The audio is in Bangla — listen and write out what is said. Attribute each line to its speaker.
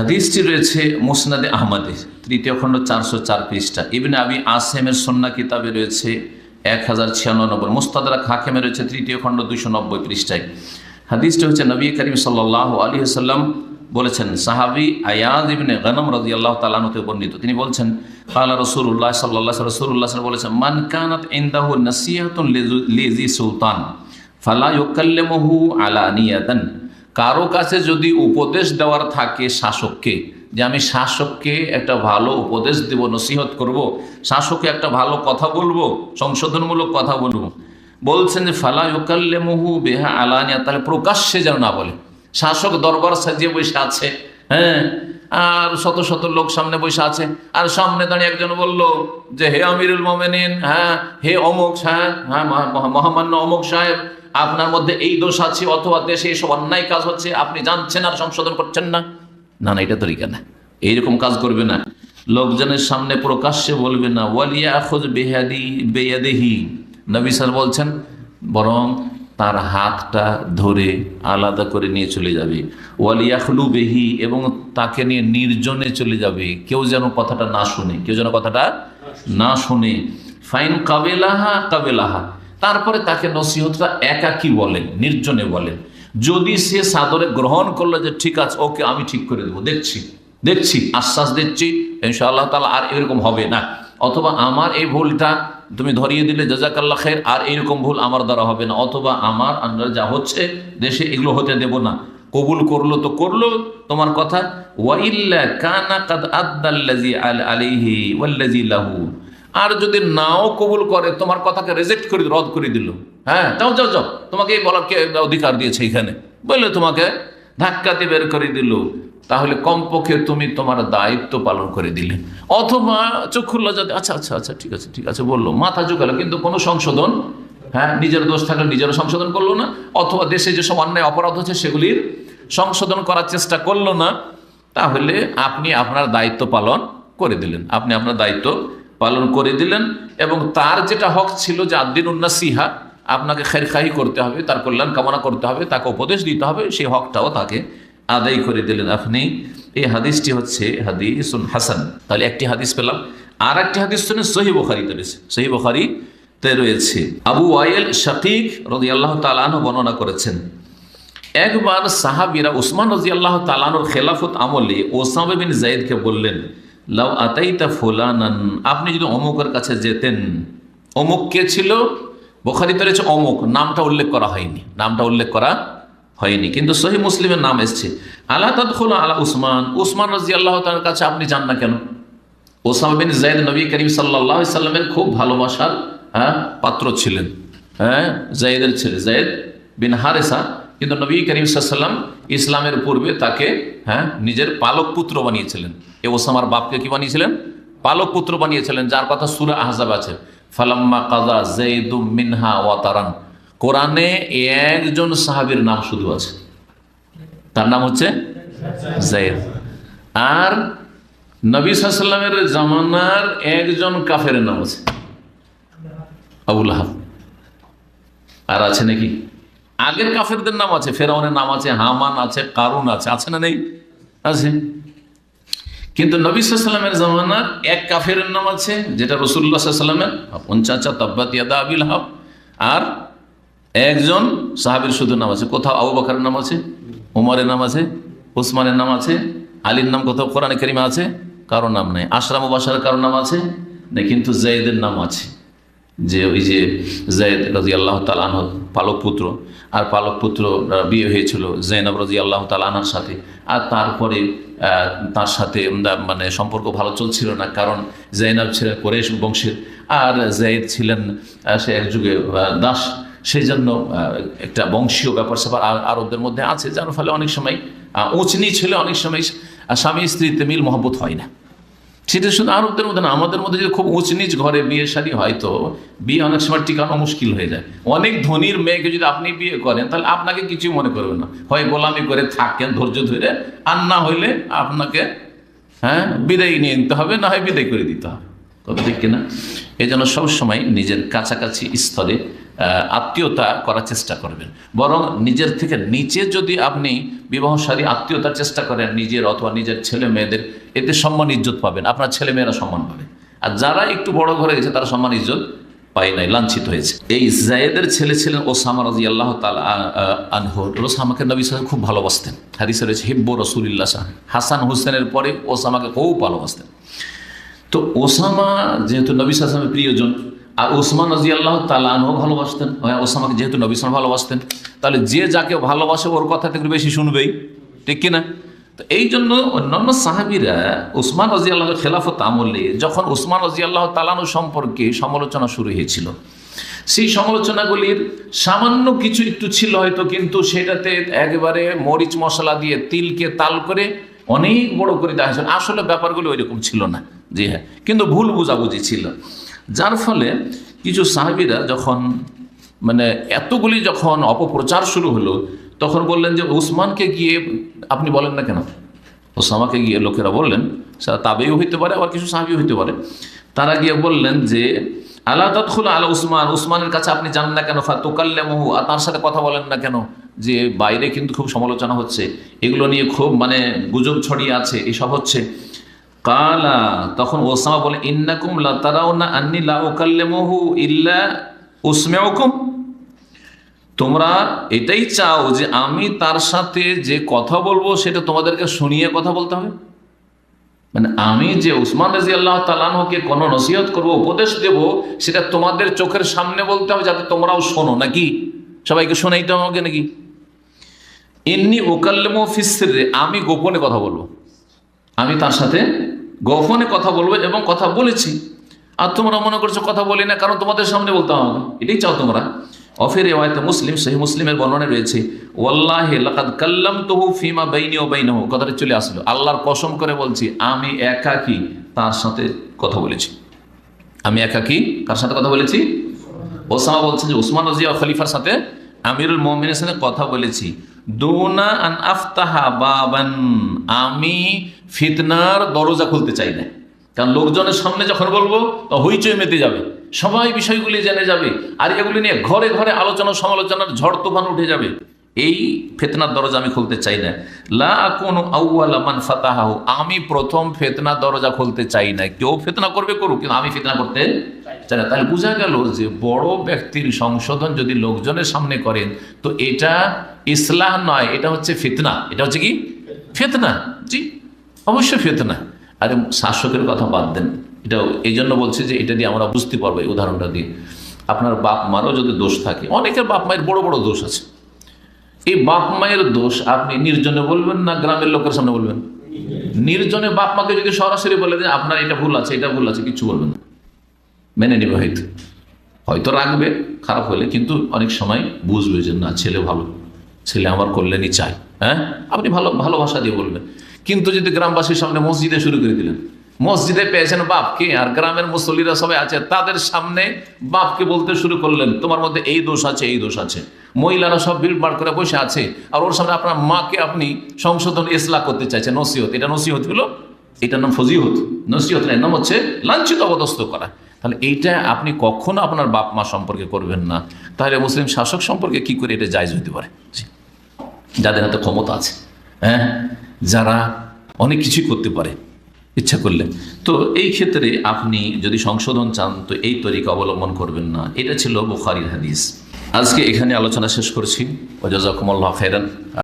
Speaker 1: হাদিসটি রয়েছে মুসনাদে আহমদে, তৃতীয় খণ্ড চারশো চার পৃষ্ঠা। ইবনে আবি আসেমের সন্না কিতাবে রয়েছে এক হাজার ছিয়ানব্বই মুস্তাদরা খাকেমে রয়েছে তৃতীয় খণ্ড দুশো নব্বই পৃষ্ঠায়। হাদিসটি হচ্ছে নবী করিম সাল্লাহ আলী সাল্লাম বলেছেন, সাহাবি আয়াজ ইবনে গনম রাজি আল্লাহ তালানতে বর্ণিত। তিনি বলছেন, কালা রসুল্লাহ সাল্লাহ রসুল্লাহ বলেছেন, মান কানাত ইন্দাহু নাসিহাতুন লিজি সুলতান, ফালা ইউকাল্লিমুহু আলা নিয়াতান কারও কাছে যদি উপদেশ দেওয়ার থাকে শাসককে, যে আমি শাসককে একটা ভালো উপদেশ দেব, নসিহত করব, শাসককে একটা ভালো কথা বলব, সংশোধনমূলক কথা বলব, বলছেন যে, ফালা ইউকাল্লিমুহু বেহা আলানিয়া তাহলে প্রকাশ্যে যেন না বলে। শাসক দরবার সাজিয়ে বসে আছে হ্যাঁ? আর শত শত লোক সামনে বসে আছে। আর সামনে দাঁড়িয়ে একজন বলল যে, হে আমিরুল মোমেনিন হ্যাঁ? হে অমুক সাহেব হ্যাঁ? মহামান্য অমুক সাহেব আপনার মধ্যে এই দোষ আছে, অথবা দেশে এইসব অন্যায় কাজ হচ্ছে, আপনি জানছেন আর সংশোধন করছেন না। না না, এটা তরিকা না। এইরকম কাজ করবে না। লোকজনের সামনে প্রকাশ্যে বলবে না ওয়ালিয়া খোঁজ বেহাদি, বেয়াদেহি। নবী স্যার বলছেন, বরং তার হাতটা ধরে আলাদা করে নিয়ে চলে যাবে। ওয়ালিয়াখলু বেহি, এবং তাকে নিয়ে নির্জনে চলে যাবে। কেউ যেন কথাটা না শুনে, কেউ যেন কথাটা না শুনে। ফাইন কাবেলাহা কাবেলাহা। তারপরে তাকে নসিহতটা একাকি বলেন, নির্জনে বলেন। যদি সে সাদরে গ্রহণ করল যে, ঠিক আছে, ওকে আমি ঠিক করে দেবো, দেখছি দেখছি, আশ্বাস দিচ্ছি, ইনশাআল্লাহ তালা আর এরকম হবে না। অথবা আমার এই ভুলটা তুমি ধরিয়ে দিলে জাজাকাল্লা খের আর এইরকম ভুল আমার দ্বারা হবে না। অথবা আমার আন্ডার যা হচ্ছে, দেশে এগুলো হতে দেব না। কবুল করল তো করল তোমার কথা। ওয়াইল্লা কানা কাদ আদাল্লাজি আল আলাইহি ওয়াল্লাজি লাহু। আর যদি নাও কবুল করে, তোমার কথাকে রেজেক্ট করে, রদ করে দিল। হ্যাঁ যাও যাও যাও। তোমাকে এই বলার কে অধিকার দিয়েছে এখানে। বললে তোমাকে ধাক্কাতে বের করে দিল। তাহলে কমপক্ষে তুমি তোমার দায়িত্ব পালন করে দিলে। অথবা চক্ষুল্লা যাতে আচ্ছা আচ্ছা আচ্ছা ঠিক আছে ঠিক আছে, বলল। মাথা ঝুঁকালো, কিন্তু কোনো সংশোধন হ্যাঁ নিজের দোষ থাকলে নিজেরও সংশোধন করল না। অথবা দেশে যেসব অন্যায় অপরাধ হচ্ছে, সেগুলির সংশোধন করার চেষ্টা করল না। তাহলে আপনি আপনার দায়িত্ব পালন করে দিলেন। আপনি আপনার দায়িত্ব পালন করে দিলেন এবং তার যেটা হক ছিল যে আদ্দিন উন্নাসিহা আপনাকে খেরখাহি করতে হবে, তার কল্যাণ কামনা করতে হবে, তাকে উপদেশ দিতে হবে, সেই হকটাও তাকে আদায় করে দিলেন। আপনি এই হাদিসটি হচ্ছে হাদিসুন হাসান। তাহলে একটি হাদিস পেলাম। আর একটি হাদিস শুনে সহি বখারিতে রয়েছে। সহি বখারিতে রয়েছে, আবু ওয়াইল শাকিক রদি আল্লাহ তালাহ বর্ণনা করেছেন, একবার সাহাবিরা উসমান রাজি আল্লাহ তালানোর খেলাফত আমলে ওসামা বিন জাইদকে বললেন লাউ আতাইতা ফুলানান। আপনি যদি অমুকের কাছে যেতেন, অমুক কে ছিল? বোখারিতে রয়েছে অমুক, নামটা উল্লেখ করা হয়নি, নামটা উল্লেখ করা হয়নি। কিন্তু সহি মুসলিমের নাম এসছে। আল্লাহ তদখুল আলা উসমান উসমান রাজি আল্লাহ তার কাছে আপনি যান না কেন? ওসামা বিন জাইদ নবী করিম সাল্লাহ সাল্লামের খুব ভালোবাসার হ্যাঁ পাত্র ছিলেন। হ্যাঁ জাইদের ছেলে জাইদ বিন হারেসা কিন্তু নবী করিম সাল্লাম ইসলামের পূর্বে তাকে হ্যাঁ নিজের পালক পুত্র বানিয়েছিলেন। এ ওসামার বাপকে কি বানিয়েছিলেন? পালক পুত্র বানিয়েছিলেন, যার কথা সুরা আহজাব আছে। ফালাম্মা কাজা জৈদু মিনহা ওয়াতারান। কোরআনে একজন সাহাবীর নাম শুধু আছে। তার নাম হচ্ছে জাইদ আর নবী সাল্লামের জামানার একজন কাফের নাম আছে। আবুল আহাব আর আছে নাকি? আগের কাফেরদের নাম আছে, ফেরাউনের নাম আছে, হামান আছে, কারুন আছে আছে না নেই? আছে। কিন্তু নবী সাল্লামের জামানার এক কাফের নাম আছে, যেটা রসুল্লাহ সাল্লামের পঞ্চাচা তব্বাত ইয়াদা আবিল হাব, আর একজন সাহাবির শুধু নাম আছে। কোথাও আবু বাকারের নাম আছে, উমরের নাম আছে, উসমানের নাম আছে, আলীর নাম কোথাও কোরআনে করিমা আছে, কারও নাম নেই। আশরাম বাসার কারও নাম আছে না কিন্তু জাইদের নাম আছে। যে ওই যে জায়দ রাজি আল্লাহ তালাহ পালক পুত্র আর পালক পুত্র বিয়ে হয়েছিল জৈনব রাজি আল্লাহ তালাহার সাথে। আর তারপরে তার সাথে মানে সম্পর্ক ভালো চলছিল না কারণ জৈনব ছিলেন কোরেশ বংশের আর জায়দ ছিলেন সে এক যুগে দাস। সেই জন্য একটা বংশীয় ব্যাপার স্যাপার আর- আরবদের মধ্যে আছে যার ফলে অনেক সময় আহ, উঁচ নিচ হলে অনেক সময় স্বামী স্ত্রীতে মিল মহব্বত হয় না। সেটা শুধু আরবদের মধ্যে না, আমাদের মধ্যে যদি খুব উঁচ নিচ ঘরে বিয়ে শাড়ি হয়তো বিয়ে অনেক সময় টিকানো মুশকিল হয়ে যায়। অনেক ধনির মেয়েকে যদি আপনি বিয়ে করেন, তাহলে আপনাকে কিছু মনে করবে না। হয় গোলামি করে থাকেন ধৈর্য ধরে, আর না হইলে আপনাকে হ্যাঁ বিদায় নিয়ে নিতে হবে, না হয় বিদায় করে দিতে হবে। কথা ঠিক কিনা? এই জন্য সবসময় নিজের কাছাকাছি স্তরে আত্মীয়তা করার চেষ্টা করবেন। বরং নিজের থেকে নিচে যদি আপনি বিবাহসারী আত্মীয়তার চেষ্টা করেন, নিজের অথবা নিজের ছেলে মেয়েদের, এতে সম্মান ইজ্জত পাবেন। আপনার ছেলে মেয়েরা সম্মান পাবে। আর যারা একটু বড় ঘরে গেছে, তারা সম্মান ইজ্জত পায় নাই, লাঞ্ছিত হয়েছে। এই জায়েদের ছেলে ছিলেন ওসামা রাজি আল্লাহ আনহর ওসামাকে নবী সাহেব খুব ভালোবাসতেন। হাদিসে রয়েছে, হিব্ব রসুলিল্লাহ শাহ হাসান হোসেনের পরে ওসামাকে খুব ভালোবাসতেন। তো ওসামা যেহেতু নবী সালামের প্রিয়জন আর ওসমান রাজি আল্লাহ তালানও ভালোবাসতেন হ্যাঁ, ওসামাকে যেহেতু নবী সালাম ভালোবাসতেন তাহলে যে যাকে ভালোবাসে ওর কথা থেকে বেশি শুনবেই ঠিক কিনা? তো এই জন্য অন্যান্য সাহাবিরা ওসমান রাজি আল্লাহ খেলাফত আমলে যখন ওসমান রাজি আল্লাহ তালানু সম্পর্কে সমালোচনা শুরু হয়েছিল সেই সমালোচনাগুলির সামান্য কিছু একটু ছিল হয়তো কিন্তু সেটাতে একেবারে মরিচ মশলা দিয়ে তিলকে তাল করে অনেক বড় করে হয়েছিল। আসলে ব্যাপারগুলো ওই রকম ছিল না। জি হ্যাঁ। কিন্তু ভুল বুঝাবুঝি ছিল। যার ফলে কিছু সাহাবিরা যখন মানে এতগুলি যখন অপপ্রচার শুরু হলো, তখন বললেন যে উসমানকে গিয়ে আপনি বলেন না কেন? ওসামাকে গিয়ে লোকেরা বললেন তাবেও হইতে পারে, আবার কিছু সাহাবিও হইতে পারে। তারা গিয়ে বললেন যে আল্লাহ তৎখুল আলা উসমান উসমানের কাছে আপনি জানেন না কেন? ফাতুকাল্লামহু, আর তার সাথে কথা বলেন না কেন? যে, বাইরে কিন্তু খুব সমালোচনা হচ্ছে। এগুলো নিয়ে খুব মানে গুজব ছড়িয়ে আছে, এসব হচ্ছে। কালা, তখন ওসামা বলে, ইন্নাকুম লা তারাও না আন্নি লা উকাল্লামহু ইল্লা উসমেউকুম। তোমরা এটাই চাও যে আমি তার সাথে যে কথা বলব সেটা তোমাদেরকে শুনিয়ে কথা বলতে হবে? মানে আমি যে উসমান রাজি আল্লাহ তালানহকে কোনো নসিহত করব, উপদেশ দেব, সেটা তোমাদের চোখের সামনে বলতে হবে যাতে তোমরাও শোনো, নাকি? সবাইকে শোনাইতে আমাকে নাকি? এমনি ওকাল্লেম ফিসরে আমি গোপনে কথা বলব। আমি তার সাথে গোপনে কথা বলব এবং কথা বলেছি। আর তোমরা মনে করছ কথা বলি না, কারণ তোমাদের সামনে বলতে হবে। এটাই চাও তোমরা? অফের রেওয়ায়তে মুসলিম, সেই মুসলিমের বর্ণনা রয়েছে, ওয়াল্লাহি লাকাদ কাল্লামতুহু ফিমা বাইনি ওয়া বাইনাহু। কথাটা চলে আসলো। আল্লাহর কসম করে বলছি, আমি একাকী তার সাথে কথা বলেছি? আমি একাকী কার সাথে কথা বলেছি? ওসামা বলছে যে, ওসমান রাজিয়া খলিফার সাথে আমিরুল মোমিনের সাথে কথা বলেছি। দোনা আন আফতাহা বাবান, আমি ফিতনার দরজা খুলতে চাই না। কারণ লোকজনের সামনে যখন বলব হইচই মেতে যাবে। সবাই বিষয়গুলি জেনে যাবে, আর এগুলি নিয়ে ঘরে ঘরে আলোচনা সমালোচনার ঝড় তুফান উঠে যাবে। এই ফেতনার দরজা আমি খুলতে চাই না। লা কোন আউ্লা মান আমি প্রথম ফেতনা দরজা খুলতে চাই না। কেউ ফেতনা করবে করুক, কিন্তু আমি ফেতনা করতে চাই না। তাহলে বোঝা গেল যে বড় ব্যক্তির সংশোধন যদি লোকজনের সামনে করেন, তো এটা ইসলাম নয়, এটা হচ্ছে ফিতনা। এটা হচ্ছে কি? ফেতনা। জি। অবশ্যই ফেতনা আরে শাসকের কথা বাদ দেন। এটা এই জন্য বলছি যে এটা দিয়ে আমরা বুঝতে পারব এই উদাহরণটা দিয়ে। আপনার বাপ মারও যদি দোষ থাকে, অনেকের বাপ মায়ের বড় বড় দোষ আছে। এই বাপ মায়ের দোষ আপনি নির্জনে বলবেন না গ্রামের লোকের সামনে বলবেন? নির্জনে বাপ মাকে যদি সরাসরি বলে দেন, আপনার এটা ভুল আছে, এটা ভুল আছে কিছু বলবেন না। মেনে নেবে হয়তো। হয়তো রাখবে, খারাপ হলে, কিন্তু অনেক সময় বুঝবে যে না, ছেলে ভালো। ছেলে আমার কল্যাণই চাই হ্যাঁ? আপনি ভালো ভালোবাসা দিয়ে বলবেন। কিন্তু যদি গ্রামবাসীর সামনে মসজিদে শুরু করে দিলেন, মসজিদে পেয়েছেন বাপকে, আর গ্রামের মুসল্লিরা সবাই আছে, তাদের সামনে বাপকে বলতে শুরু করলেন, তোমার মধ্যে এই দোষ আছে, এই দোষ আছে। মহিলারা সব ভিড় বার করে বসে আছে, আর ওর সামনে আপনার মাকে আপনি সংশোধন, ইসলাহ করতে চাইছেন, নসিহত। এটা নসিহত হলো? এটার নাম ফজিহত। নসিহত এর নাম হচ্ছে লাঞ্ছিত অবদস্ত করা। তাহলে এইটা আপনি কখনো আপনার বাপ, মা সম্পর্কে করবেন না। তাহলে মুসলিম শাসক সম্পর্কে কি করে এটা জায়জ হতে পারে? যাদের হাতে ক্ষমতা আছে হ্যাঁ? যারা অনেক কিছুই করতে পারে, ইচ্ছা করলে। তো এই ক্ষেত্রে আপনি যদি সংশোধন চান, তো এই তরিকা অবলম্বন করবেন না। এটা ছিল বুখারির হাদিস। আজকে এখানে আলোচনা শেষ করছি। ওজাজাকুমুল্লাহ খেরান